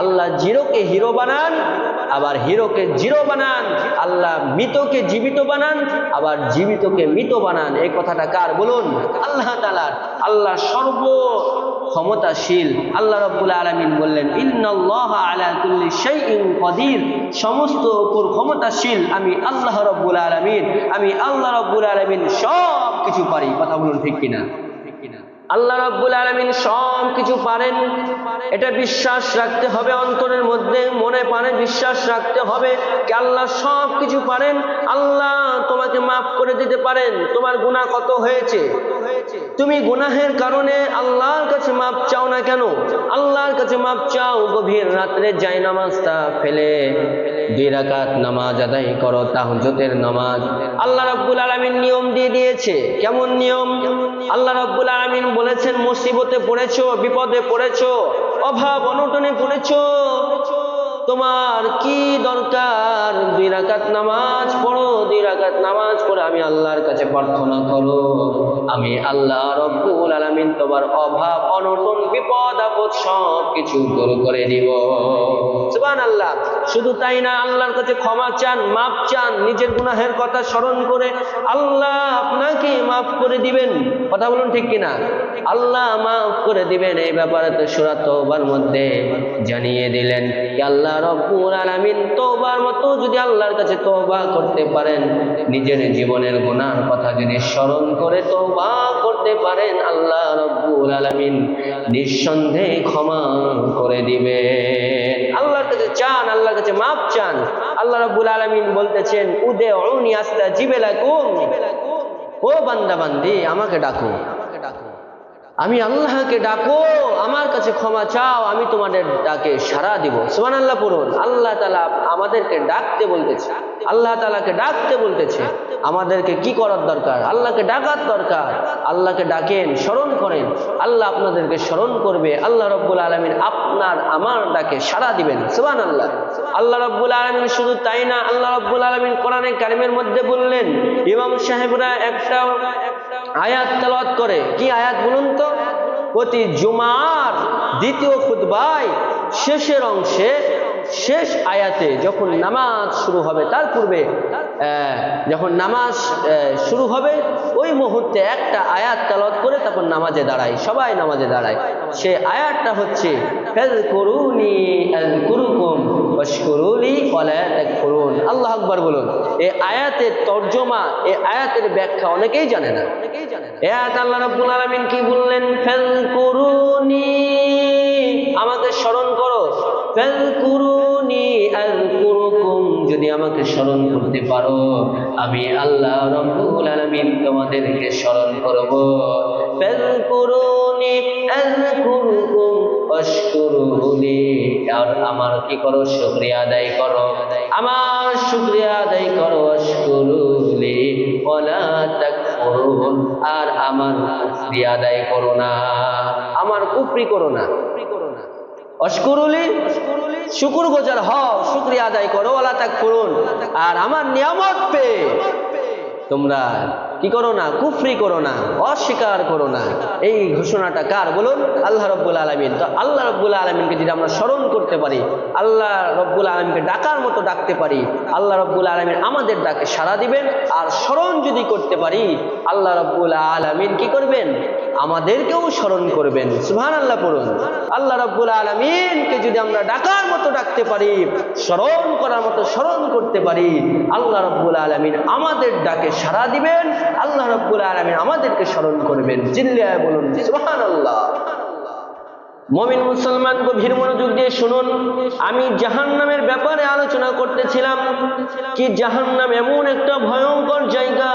আল্লাহ জিরোকে hero বানান, আবার হিরোকে zero বানান, আল্লাহ মৃতকে জীবিত বানান, আবার জীবিতকে মৃত বানান। এই কথাটা কার? বলুন, আল্লাহ তালার আল্লাহ সর্ব ক্ষমতাশীল আল্লাহ রব্বুল আলমিন বললেন কদির। সমস্ত উপর ক্ষমতাশীল, আমি আল্লাহ রব্বুল আলমিন, আমি আল্লাহ রব্বুল আলমিন সব কিছু পারি। কথা বলুন ঠিক কিনা ঠিক কিনা? আল্লাহ রব্বুল আলমিন সব কিছু পারেন। এটা বিশ্বাস রাখতে হবে অন্তরের মধ্যে, মনে পারে বিশ্বাস রাখতে হবে কি আল্লাহ সব কিছু পারেন। আল্লাহ তোমাকে মাফ করে দিতে পারেন। তোমার গুণা কত হয়েছে? তুমি গুনাহের কারণে আল্লাহর কাছে মাপ চাও না কেন? মাপ চাও, গভীর রাত্রে যাই নামাজটা ফেলে। নামাজ আদায় করো নামাজ। আল্লাহ নিয়ম দিয়ে দিয়েছে। কেমন নিয়ম? আল্লাহ রাব্বুল আলামিন বলেছেন, মুসিবতে পড়েছো, বিপদে পড়েছো, অভাব অনটনে পড়েছো। তোমার কি দরকার? দুই রাকাত নামাজ পড়ো, দুই আমি আল্লাহর কাছে প্রার্থনা করো। আমি আল্লাহ রব্বুল আলামিন তোমার অভাব, অনটন, বিপদ, আপদ সব কিছু দূর করে দিব। সুবহানাল্লাহ, শুধু তাই না, আল্লাহর কাছে ক্ষমা চান মাপ চান, নিজের গুনাহের কথা স্মরণ করে আল্লাহ মাফ করে দিবেন। কথা বলুন ঠিক কিনা? আল্লাহ মাফ করে দিবেন এই ব্যাপারে তো সুরা তওবার মধ্যে জানিয়ে দিলেন আল্লাহ রব্বুল আলামিন তওবার মতো যদি আল্লাহর কাছে তওবা করতে পারেন, নিজের জীবনের গুনার কথা যদি স্মরণ করে তওবা করতে পারেন, আল্লাহ রব্বুল আলামিন নিঃসন্দেহে ক্ষমা করে দিবেন। আল্লাহর কাছে চান, আল্লাহর কাছে মাপ চান। আল্লাহ রব্বুল আলামিন বলতেছেন উদে অউনি আস্তা জিবেলাকুম ও বান্দা বান্দি আমাকে ডাকো। আমি আল্লাহকে ডাকো, আমার কাছে ক্ষমা চাও, আমি তোমাদের ডাকে সারা দিব। সুমান আল্লাহ পড়ুন। আল্লাহ তালা আমাদেরকে ডাকতে বলতেছে। আল্লাহ তালাকে ডাকতে বলতেছে। আমাদেরকে কি করার দরকার? আল্লাহকে ডাকার দরকার। আল্লাহকে ডাকেন, স্মরণ করেন। আল্লাহ আপনাদেরকে স্মরণ করবে। আল্লাহ রব্বুল আলমিন আপনার আমার ডাকে সারা দিবেন। সুবান আল্লাহ আল্লাহ রব্বুল আলমিন শুধু তাই না, আল্লাহ রব্বুল আলমিন কোরআনে কারিমের মধ্যে বললেন, ইমাম সাহেবরা একটা আয়াত তেলাওয়াত করে। কি আয়াত বলুন তো? প্রতি জুমার দ্বিতীয় খুতবায় শেষের অংশে শেষ আয়াতে যখন নামাজ শুরু হবে, তার পূর্বে যখন নামাজ শুরু হবে, ওই মুহূর্তে একটা আয়াত তালত করে তখন নামাজে দাঁড়ায়, সবাই নামাজে দাঁড়ায়। সে আয়াতটা হচ্ছে আল্লাহ আকবার বলুন এই আয়াতের তর্জমা এই আয়াতের ব্যাখ্যা অনেকেই জানে না। এ আয়াত আল্লাহ রাব্বুল আলামিন কি বললেন? ফেল করুনি আমাকে স্মরণ করো। যদি আমাকে স্মরণ করতে পারো, আমি আল্লাহ রাব্বুল আলামিন তোমাদেরকে স্মরণ করব। আমার কি করো? শুকরিয়া আদায় করো। আমার শুকরিয়া আদায় করো তাকফুরুন আর আমার কুফরি আদায় করো না। আমার কুফরি করো না। অস্করুলি শুকুর গোজার হও শুক্রিয়া আদায় করো আল্লাহ তাক করুন আর আমার নিয়ামত পেয়ে তোমরা কি করো না? কুফরি করো না, অস্বীকার করো না। এই ঘোষণাটা কার? বলুন, আল্লাহ রব্বুল আলমিন। তো আল্লাহ রব্বুল আলমিনকে যদি আমরা স্মরণ করতে পারি, আল্লাহ রব্বুল আলমকে ডাকার মতো ডাকতে পারি, আল্লাহ রব্বুল আলমিন আমাদের ডাকে সাড়া দিবেন, আর স্মরণ যদি করতে পারি, আল্লাহ রব্বুল আলমিন কি করবেন? আমাদেরকেও স্মরণ করবেন। সুহান আল্লাহ পড়ুন। আল্লাহ রব্বুল আলমিনকে যদি আমরা ডাকার মতো ডাকতে পারি, স্মরণ করার মতো স্মরণ করতে পারি, আল্লাহ রব্বুল আলমিন আমাদের ডাকে সাড়া দিবেন আল্লাহ রব্বুল আলমিন আমাদেরকে স্মরণ করবেন। জিল্লায় বলুন সুহান আল্লাহ মমিন মুসলমান গভীর মনোযোগ দিয়ে শুনুন। আমি জাহান নামের ব্যাপারে আলোচনা করতেছিলাম, কি জাহান নাম এমন একটা ভয়ঙ্কর জায়গা?